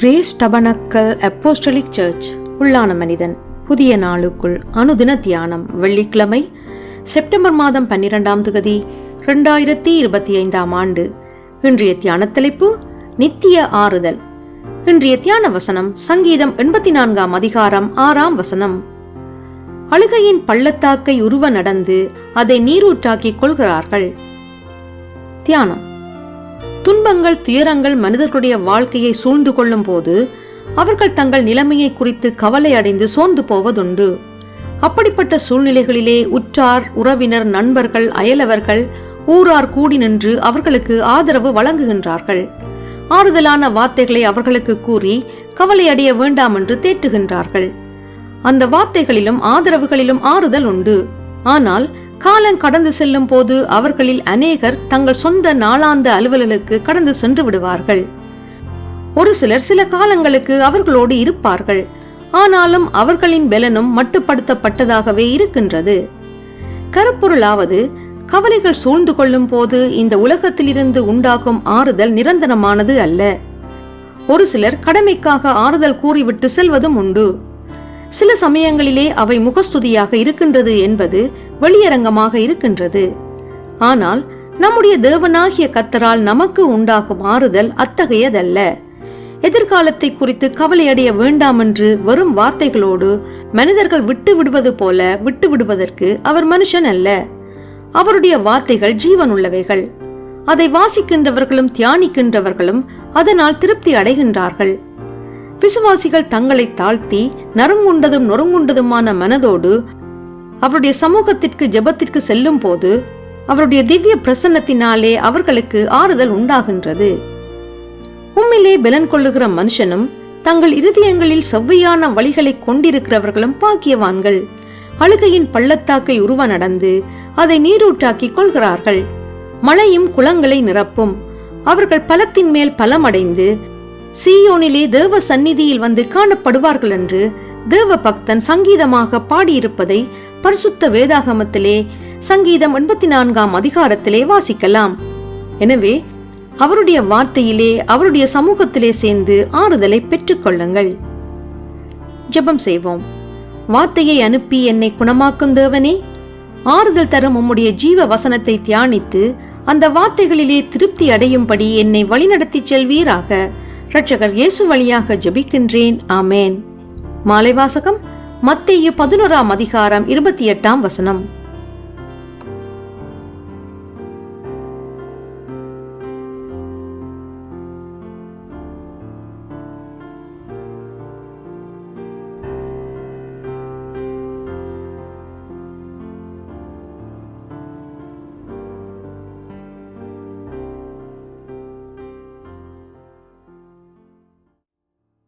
Grace tabernacle apostolic search உள்ளான மனிதன். புதிய நாளுக்குள் அனுதின தியானம் வெள்ளிக்கிழமை செப்டம்பர் மாதம் பன்னிரெண்டாம் தொகுதி ரெண்டாயிரத்தி இருபத்தி ஐந்தாம் ஆண்டு. இன்றைய தியான தலைப்பு நித்திய ஆறுதல். இன்றைய தியான வசனம் சங்கீதம் எண்பத்தி நான்காம் அதிகாரம் ஆறாம் வசனம். அழுகையின் பள்ளத்தாக்கை உருவ நடந்து அதை நீரூற்றாக்கிக் கொள்கிறார்கள். தியானம். துன்பங்கள் துயரங்கள் மனிதர்களுடைய வாழ்க்கையை சூழ்ந்து கொள்ளும் போது அவர்கள் தங்கள் நிலைமையை குறித்து கவலை அடைந்து சோர்ந்து போவதுண்டு. அப்படிப்பட்ட சூழ்நிலைகளிலே உற்றார் உறவினர் நண்பர்கள் அயலவர்கள் ஊரார் கூடி நின்று அவர்களுக்கு ஆதரவு வழங்குகின்றார்கள். ஆறுதலான வார்த்தைகளை அவர்களுக்கு கூறி கவலை அடைய வேண்டாம் என்று தேற்றுகின்றார்கள். அந்த வார்த்தைகளிலும் ஆதரவுகளிலும் ஆறுதல் உண்டு. ஆனால் காலம் கடந்து செல்லும் போது அவர்களில் அநேகர் தங்கள் சொந்த நாளாந்த அலுவலலுக்கு கடந்து சென்று விடுவார்கள். ஒரு சிலர் சில காலங்களுக்கு அவர்களோடு இருப்பார்கள். ஆனாலும் அவர்களின் பலனும் மட்டுப்படுத்தப்பட்டதாகவே இருக்கின்றது. கருப்பொருளாவது கவலைகள் சூழ்ந்து கொள்ளும் போது இந்த உலகத்திலிருந்து உண்டாகும் ஆறுதல் நிரந்தரமானது அல்ல. ஒரு சிலர் கடமைக்காக ஆறுதல் கூறிவிட்டு செல்வதும் உண்டு. சில சமயங்களிலே அவை முகஸ்துதியாக இருக்கின்றது என்பது வெளியரங்கமாக இருக்கின்றது. ஆனால் நம்முடைய தேவனாகிய கத்தரால் நமக்கு உண்டாகும் ஆறுதல் அத்தகையதல்ல. எதிர்காலத்தை குறித்து கவலையடைய வேண்டாம் என்று வரும் வார்த்தைகளோடு மனிதர்கள் விட்டு விடுவது போல விட்டு விடுவதற்கு அவர் மனுஷன் அல்ல. அவருடைய வார்த்தைகள் ஜீவனுள்ளவைகள். அதை வாசிக்கின்றவர்களும் தியானிக்கின்றவர்களும் அதனால் திருப்தி அடைகின்றார்கள். விசுவாசிகள் தங்களை தாழ்த்தி நறுங்குண்டதும் நொறுங்குண்டதுமான மனதோடு அவருடைய சமூகத்திற்கு ஜெபத்திற்கு செல்லும் போது அவருடைய திவ்ய பிரசன்னத்தினாலே அவர்களுக்கு ஆறுதல் உண்டாகின்றது. உம்மிலே பலன் கொள்ளுகிற மனுஷனும் தங்கள் இருதயங்களில் செவ்வையான வழிகளை கொண்டிருக்கிறவர்களும் பாக்கியவான்கள். அழுகையின் பள்ளத்தாக்கை உருவ நடந்து அதை நீரூட்டாக்கி கொள்கிறார்கள். மழையும் குளங்களை நிரப்பும். அவர்கள் பலத்தின் மேல் பலமடைந்து சீயோனிலே தேவ சந்நிதியில் வந்து காணப்படுவார்கள் என்று தேவ பக்தன் சங்கீதமாக பாடியிருப்பதை பரிசுத்த வேதாகமத்திலே சங்கீதம் எண்பத்தி நான்காம் அதிகாரத்திலே வாசிக்கலாம். எனவே அவருடைய வார்த்தையிலே அவருடைய சமூகத்திலே சேர்ந்து ஆறுதலை பெற்றுக்கொள்ளுங்கள். ஜெபம் செய்வோம். வார்த்தையை அனுப்பி என்னை குணமாக்கும் தேவனே ஆறுதல் தரும் உம்முடைய ஜீவ வசனத்தை தியானித்து அந்த வார்த்தைகளிலே திருப்தி அடையும்படி என்னை வழிநடத்தி செல்வீராக. ரட்சகர் இயேசு வழியாக ஜபிக்கின்றேன். ஆமேன். மாலை வாசகம் மத்திய பதினோராம் அதிகாரம் இருபத்தி எட்டாம் வசனம்.